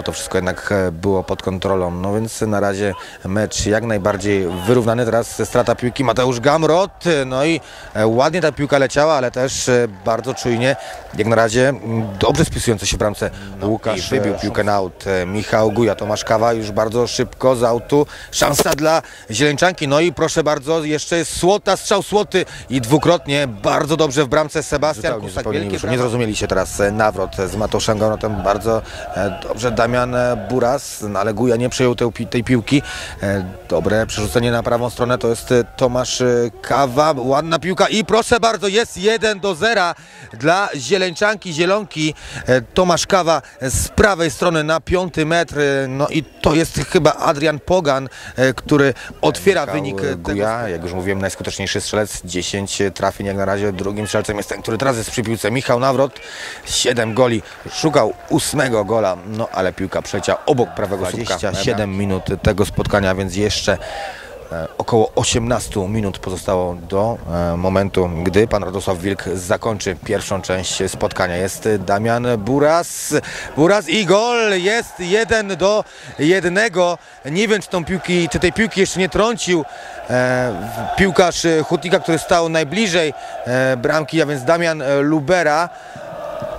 bo to wszystko jednak e, było pod kontrolą. No więc na razie mecz jak najbardziej wyrównany. Teraz strata piłki Mateusz Gamrot. No i e, ładnie ta piłka leciała, ale też e, bardzo czujnie. Jak na razie dobrze spisujący się w bramce Łukasz wybił piłkę na aut. Michał Guja, Tomasz Kawa już bardzo szybko z autu. Szansa dla Zieleńczanki. No i proszę bardzo, jeszcze jest Słota, strzał Słoty i dwukrotnie bardzo dobrze w bramce Sebastian Kusak. zupełnie brawa. Nie zrozumieli się teraz nawrot z Mateuszem Gamrotem. Bardzo dobrze Damian e, Buras, no ale Guja nie przejął tej, tej piłki. E, Dobre przerzucenie na prawą stronę to jest e, Tomasz e, Kawa. Ładna piłka i proszę bardzo, jest 1 do 0 dla Zieleńczanki, Zielonki. Tomasz Kawa z prawej strony na piąty metr. No i to jest chyba Adrian Pogan, który otwiera Michał wynik e, tego Guja, jak już mówiłem, najskuteczniejszy strzelec, 10 trafień jak na razie. Drugim strzelcem jest ten, który teraz jest przy piłce. Michał Nawrot, 7 goli. Szukał ósmego gola, no ale piłka przeleciała obok prawego słupka. 27 minut tego spotkania, więc jeszcze e, około 18 minut pozostało do e, momentu, gdy pan Radosław Wilk zakończy pierwszą część spotkania. Jest Damian Buras. Buras i gol jest 1 do 1. Nie wiem, czy, tą piłki, czy tej piłki jeszcze nie trącił e, piłkarz Hutnika, który stał najbliżej bramki, a więc Damian Lubera.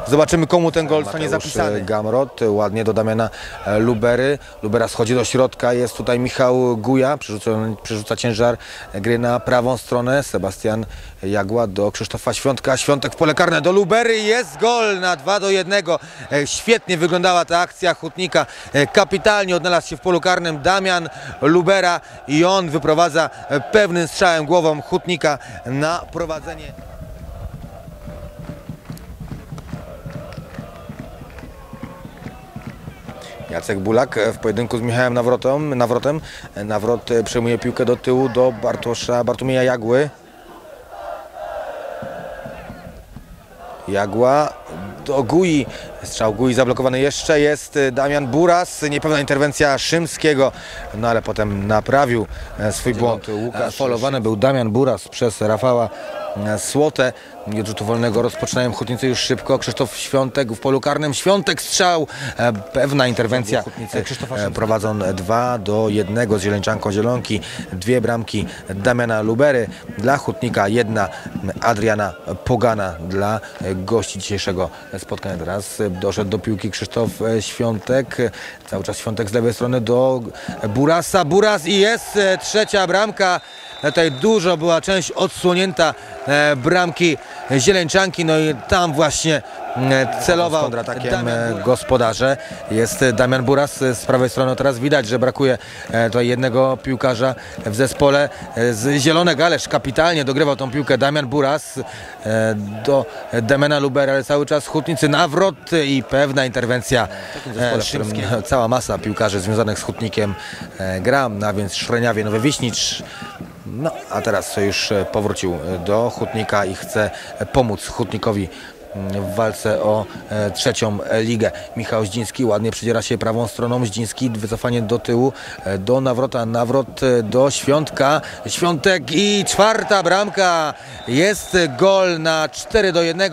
Zobaczymy komu ten gol Mateusz, zapisany. e, Gamrot, ładnie do Damiana e, Lubery. Lubera schodzi do środka, jest tutaj Michał Guja, przerzuca, przerzuca ciężar gry na prawą stronę. Sebastian Jagła do Krzysztofa Świątka. Świątek w pole karne do Lubery. Jest gol na 2 do 1. E, Świetnie wyglądała ta akcja Hutnika. E, Kapitalnie odnalazł się w polu karnym Damian Lubera i on wyprowadza e, pewnym strzałem głową Hutnika na prowadzenie. Jacek Bulak w pojedynku z Michałem Nawrotem. Nawrotem. Nawrot e, przejmuje piłkę do tyłu do Bartosza Bartłomieja Jagły. Jagła do Gui. Strzał Gui zablokowany jeszcze jest e, Damian Buras. Niepewna interwencja Szymskiego, no ale potem naprawił e, swój błąd. Łukasz Folowany był Damian Buras przez Rafała e, Słotę. Od rzutu wolnego rozpoczynają Hutnicy już szybko. Krzysztof Świątek w polu karnym. Świątek strzał. E, Pewna interwencja. E, prowadzą 2 do 1 z Zieleńczanką Zielonki. Dwie bramki Damiana Lubery dla Hutnika. Jedna Adriana Pogana dla gości dzisiejszego spotkania. Teraz doszedł do piłki Krzysztof e, Świątek. Cały czas Świątek z lewej strony do Burasa. Buras i jest trzecia bramka. Tutaj dużo była część odsłonięta e, bramki Zieleńczanki, no i tam właśnie e, celował kontratakiem, gospodarze. Jest e, Damian Buras e, z prawej strony. Teraz widać, że brakuje e, tutaj jednego piłkarza w zespole e, z Zielonego, ależ kapitalnie dogrywał tą piłkę Damian Buras e, do Damiana Lubera, ale cały czas Hutnicy nawrot i pewna interwencja e. Cała masa piłkarzy związanych z Hutnikiem e, gra, a więc Szreniawie, Nowy Wiśnicz, no, a teraz już powrócił do Hutnika i chce pomóc Hutnikowi w walce o e, trzecią e, ligę. Michał Zdziński ładnie przedziera się prawą stroną. Zdziński wycofanie do tyłu, e, do nawrota, nawrot do Świątka. Świątek i czwarta bramka. Jest gol na 4 do 1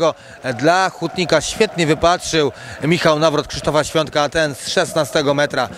dla Hutnika. Świetnie wypatrzył Michał Nawrot Krzysztofa Świątka, a ten z 16 metra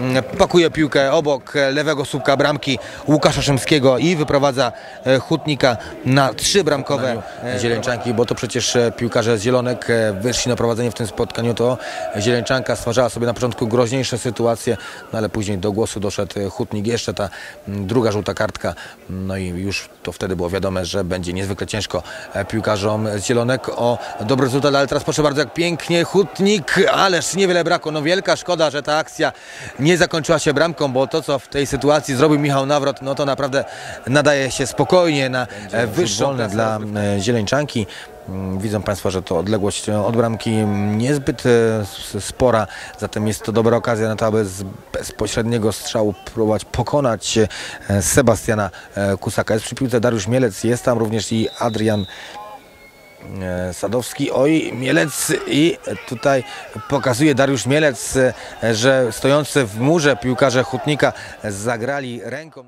mm, pakuje piłkę obok lewego słupka bramki Łukasza Szymskiego i wyprowadza Hutnika na trzy bramkowe Zieleńczanki, bo to przecież piłkarze z Zielonek wyszli na prowadzenie w tym spotkaniu, to Zieleńczanka stwarzała sobie na początku groźniejsze sytuacje, no ale później do głosu doszedł Hutnik, jeszcze ta druga żółta kartka, no i już to wtedy było wiadome, że będzie niezwykle ciężko e, piłkarzom z Zielonek o dobry rezultat, ale teraz proszę bardzo, jak pięknie Hutnik, ależ niewiele brakło, no wielka szkoda, że ta akcja nie zakończyła się bramką, bo to co w tej sytuacji zrobił Michał Nawrot, no to naprawdę nadaje się spokojnie na e, wyższą dla e, Zieleńczanki. Mm, Widzą Państwo, że to odległość od bramki niezbyt e, spora, zatem jest to dobra okazja na to, aby z bezpośredniego strzału próbować pokonać e, Sebastiana e, Kusaka. Jest przy piłce Dariusz Mielec, jest tam również i Adrian e, Sadowski. Oj, Mielec i tutaj pokazuje Dariusz Mielec, e, że stojący w murze piłkarze Hutnika zagrali ręką.